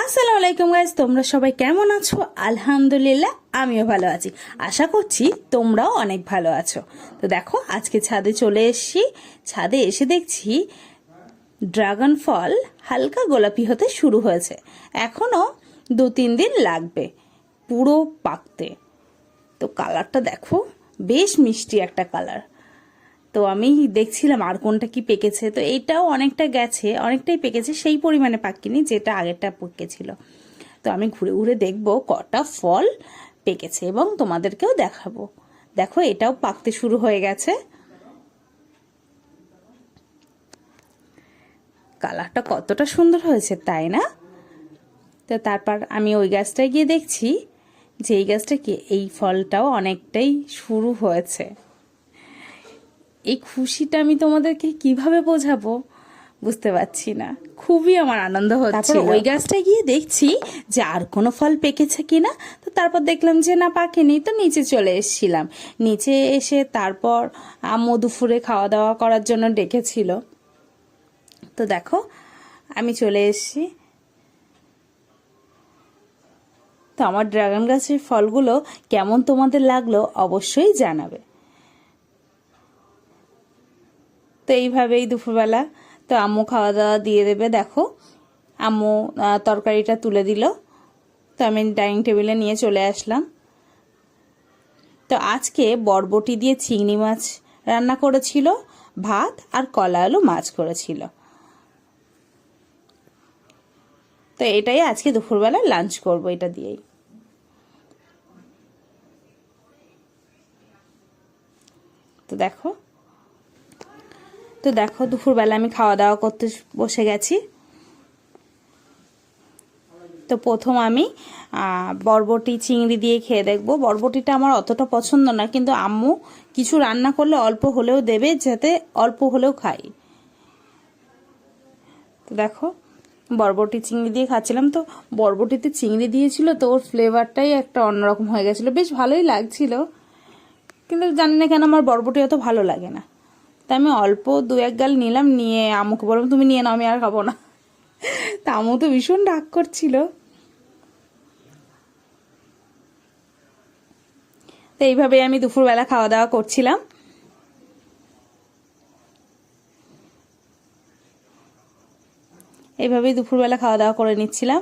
আসসালামু আলাইকুম গাইজ তোমরা সবাই কেমন আছো? আলহামদুলিল্লাহ, আমিও ভালো আছি। আশা করছি তোমরাও অনেক ভালো আছো। তো দেখো, আজকে ছাদে চলে এসেছি। ছাদে এসে দেখছি ড্রাগন ফল হালকা গোলাপি হতে শুরু হয়েছে। এখনও দু তিন দিন লাগবে, পুরো পাকতে। তো কালারটা দেখো, বেশ মিষ্টি একটা কালার তো আমি দেখছিলাম আর কোনটা কি পেকেছে। তো এইটাও অনেকটা গেছে, অনেকটাই পেকেছে, সেই পরিমাণে পাকিনি যেটা আগেরটা পেকেছিল। তো আমি ঘুরে ঘুরে দেখব কটা ফল পেকেছে এবং তোমাদেরকেও দেখাবো। দেখো, এটাও পাকতে শুরু হয়ে গেছে। কালারটা কতটা সুন্দর হয়েছে, তাই না? তো তারপর আমি ওই গাছটায় গিয়ে দেখছি যে এই গাছটা কি, এই ফলটাও অনেকটাই শুরু হয়েছে। এই খুশিটা আমি তোমাদেরকে কীভাবে বোঝাবো বুঝতে পারছি না। খুবই আমার আনন্দ হচ্ছে ওই গাছটায় গিয়ে দেখছি যে আর কোনো ফল পেকেছে কিনা। তো তারপর দেখলাম যে না, পাকেনি। তো নিচে চলে এসেছিলাম। নিচে এসে তারপর আম্মু দুপুরে খাওয়া দাওয়া করার জন্য ডেকেছিল। তো দেখো, আমি চলে এসেছি। তো আমার ড্রাগন গাছের ফলগুলো কেমন তোমাদের লাগল অবশ্যই জানাবে তো এইভাবেই দুপুরবেলা। তো আম্মু খাওয়া দাওয়া দিয়ে দেবে, দেখো। আম্মু তরকারিটা তুলে দিল। তো আমি ডাইনিং টেবিলে নিয়ে চলে আসলাম। তো আজকে বরবটি দিয়ে চিংড়ি মাছ রান্না করেছিল, ভাত আর কলা আলু মাছ করেছিল। তো এটাই আজকে দুপুরবেলা লাঞ্চ করব এটা দিয়েই। তো দেখো তো দেখো, দুপুরবেলা আমি খাওয়া দাওয়া করতে বসে গেছি। তো প্রথম আমি বরবটি চিংড়ি দিয়ে খেয়ে দেখব। বরবটিটা আমার অতটা পছন্দ না, কিন্তু আম্মু কিছু রান্না করলে অল্প হলেও দেবে, যাতে অল্প হলেও খাই। তো দেখো, বরবটি চিংড়ি দিয়ে খাচ্ছিলাম। তো বরবটিতে চিংড়ি দিয়েছিল, তো ওর ফ্লেভারটাই একটা অন্যরকম হয়ে গেছিল। বেশ ভালোই লাগছিল, কিন্তু জানি না কেন আমার বরবটি অত ভালো লাগে না। তা আমি অল্প দু এক গাল নিলাম, নিয়ে আমুকে বললাম, তুমি নিয়ে নাও, আমি আর খাব না। তা আমু তো ভীষণ রাগ করছিল। তো এইভাবে আমি দুপুরবেলা খাওয়া দাওয়া করছিলাম। এইভাবেই দুপুরবেলা খাওয়া দাওয়া করে নিচ্ছিলাম।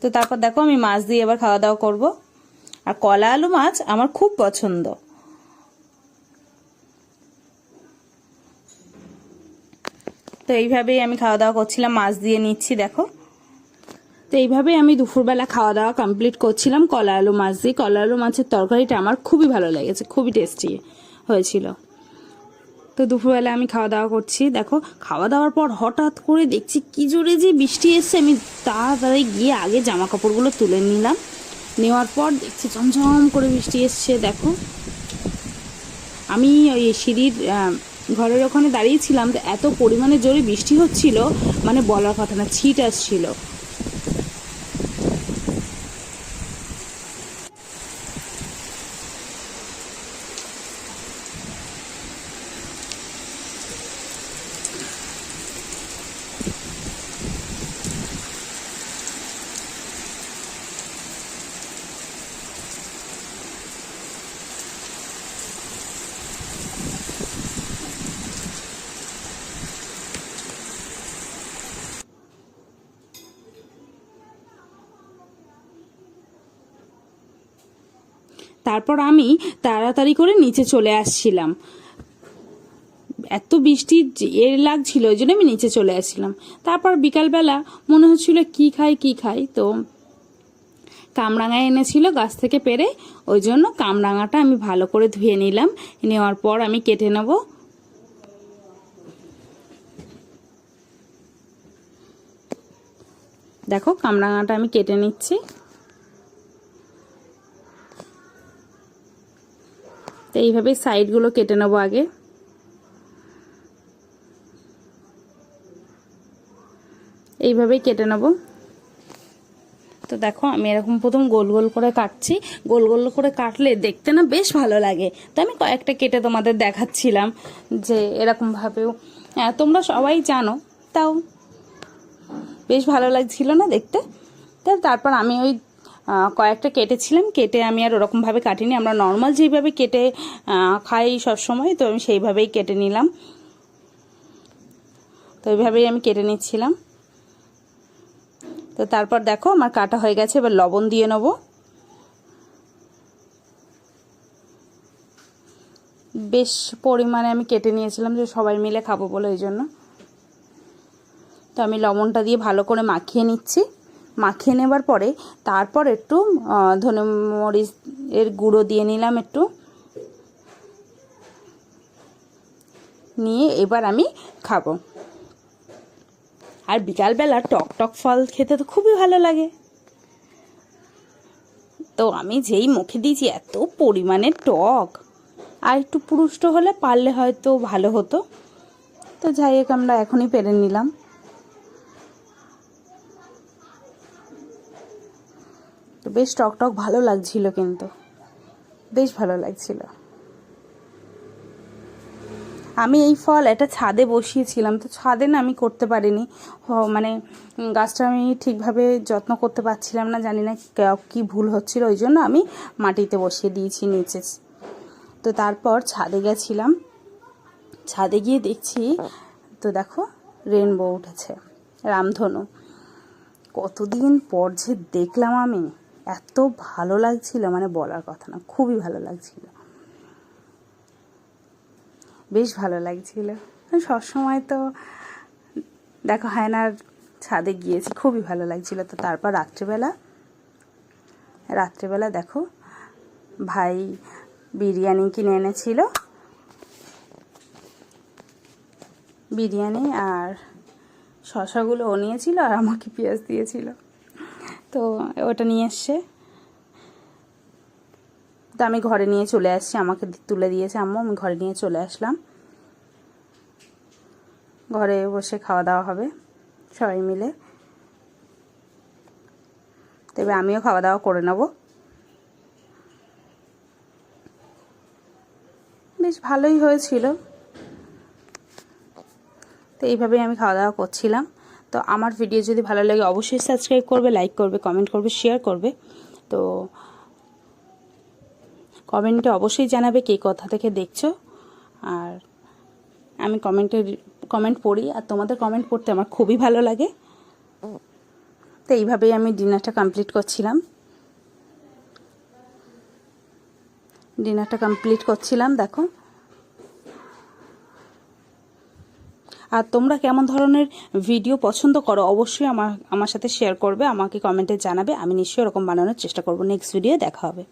তো তারপর দেখো আমি মাছ দিয়ে এবার খাওয়া দাওয়া করব। আর কলা আলু মাছ আমার খুব পছন্দ। তো এইভাবেই আমি খাওয়া দাওয়া করছিলাম, মাছ দিয়ে নিচ্ছি, দেখো। তো এইভাবেই আমি দুপুরবেলা খাওয়া দাওয়া কমপ্লিট করছিলাম, কলা আলু মাছ দিয়ে। কলা আলু মাছের তরকারিটা আমার খুবই ভালো লেগেছে, খুবই টেস্টি হয়েছিল। তো দুপুরবেলা আমি খাওয়া দাওয়া করছি, দেখো খাওয়া দাওয়ার পর হঠাৎ করে দেখছি কি জোরে যে বৃষ্টি এসছে, আমি তাড়াতাড়ি গিয়ে আগে জামা কাপড়গুলো তুলে নিলাম। নেওয়ার পর দেখছি ঝমঝম করে বৃষ্টি এসছে, দেখো। আমি ওই সিঁড়ির ঘরের ওখানে দাঁড়িয়েছিলাম তো এত পরিমাণে জোরে বৃষ্টি হচ্ছিল মানে বলার কথা না, ছিট আসছিল। তারপর আমি তাড়াতাড়ি করে নিচে চলে আসছিলাম। এত বৃষ্টি এ লাগছিল, ওই জন্য আমি নিচে চলে আসছিলাম। তারপর বিকালবেলা মনে হচ্ছিল, কি খাই কি খাই? তো কামরাঙা এনেছিল গাছ থেকে পেরে, ওই জন্য কামরাঙাটা আমি ভালো করে ধুয়ে নিলাম। নেওয়ার পর আমি কেটে নেব। দেখো, কামরাঙাটা আমি কেটে নিচ্ছি। তো এইভাবে সাইডগুলো কেটে নেব আগে। এইভাবেই কেটে নেব। তো দেখো আমি এরকম প্রথম গোল গোল করে কাটছি। গোল গোল করে কাটলে দেখতে না বেশ ভালো লাগে। তো আমি কয়েকটা কেটে তোমাদের দেখাচ্ছিলাম যে এরকমভাবেও। হ্যাঁ, তোমরা সবাই জানো তাও বেশ ভালো লাগছিল না দেখতে। তারপর আমি ওই কয়েকটা কেটেছিলাম, কেটে আমি আর ওরকমভাবে কাটিনি। আমরা নর্মাল যেভাবে কেটে খাই সবসময়, তো আমি সেইভাবেই কেটে নিলাম। তো এইভাবেই আমি কেটে নিচ্ছিলাম। তো তারপর দেখো, আমার কাটা হয়ে গেছে, এবার লবণ দিয়ে নেব। বেশ পরিমাণে আমি কেটে নিয়েছিলাম যে সবাই মিলে খাব বলে ওই জন্য। তো আমি লবণটা দিয়ে ভালো করে মাখিয়ে নিচ্ছি। মাখিয়ে নেবার পরে তারপর একটু ধনে মরিচ এর গুঁড়ো দিয়ে নিলাম একটু। নিয়ে এবার আমি খাব। আর বিকালবেলা টক টক ফল খেতে তো খুবই ভালো লাগে। তো আমি যেই মুখে দিয়েছি এত পরিমাণে টক। আর একটু পুরুষ্ট হলে পারলে হয়তো ভালো হতো। তো যাই হোক, আমরা এখনই পেরে নিলাম। বেশ টক টক ভালো লাগছিল কিন্তু। বেশ ভালো লাগছিল। আমি এই ফল এটা ছাদে বসিয়েছিলাম, তো ছাদে না আমি করতে পারিনি। মানে গাছটা আমি ঠিকভাবে যত্ন করতে পারছিলাম না, জানি না কী ভুল হচ্ছিল, ওই জন্য আমি মাটিতে বসিয়ে দিয়েছি নিচে। তো তারপর ছাদে গেছিলাম। ছাদে গিয়ে দেখছি, তো দেখো রেনবো উঠেছে, রামধনু। কতদিন পর যে দেখলাম আমি। এত ভালো লাগছিল মানে বলার কথা না, খুবই ভালো লাগছিল। বেশ ভালো লাগছিল। সবসময় তো দেখো হয় না ছাদে গিয়েছি, খুবই ভালো লাগছিল। তো তারপর রাত্রেবেলা রাত্রেবেলা দেখো, ভাই বিরিয়ানি কিনে এনেছিল। বিরিয়ানি আর শশাগুলো ও নিয়েছিল আর আমাকে পেঁয়াজ দিয়েছিল। তো ওটা নিয়ে এসছে। তো আমি ঘরে নিয়ে চলে আসছি, আমাকে তুলে দিয়েছে আম্মু, আমি ঘরে নিয়ে চলে আসলাম। ঘরে বসে খাওয়া দাওয়া হবে, সবাই মিলে। তবে আমিও খাওয়া দাওয়া করে নেব। বেশ ভালোই হয়েছিল। তো এইভাবেই আমি খাওয়া দাওয়া করছিলাম। তো আমার ভিডিও যদি ভালো লাগে, অবশ্যই সাবস্ক্রাইব করবে লাইক করবে কমেন্ট করবে শেয়ার করবে। তো কমেন্টে অবশ্যই জানাবে কে কোথা থেকে দেখছ। আর আমি কমেন্টে কমেন্ট পড়ি, আর তোমাদের কমেন্ট পড়তে আমার খুবই ভালো লাগে। তো এইভাবেই আমি ডিনারটা কমপ্লিট করছিলাম। ডিনারটা কমপ্লিট করছিলাম, দেখো। আর তোমরা কেমন ধরনের ভিডিও পছন্দ করো, অবশ্যই আমার আমার সাথে শেয়ার করবে, আমাকে কমেন্টে জানাবে, আমি নিশ্চয়ই এরকম বানানোর চেষ্টা করব। নেক্সট ভিডিও দেখা হবে।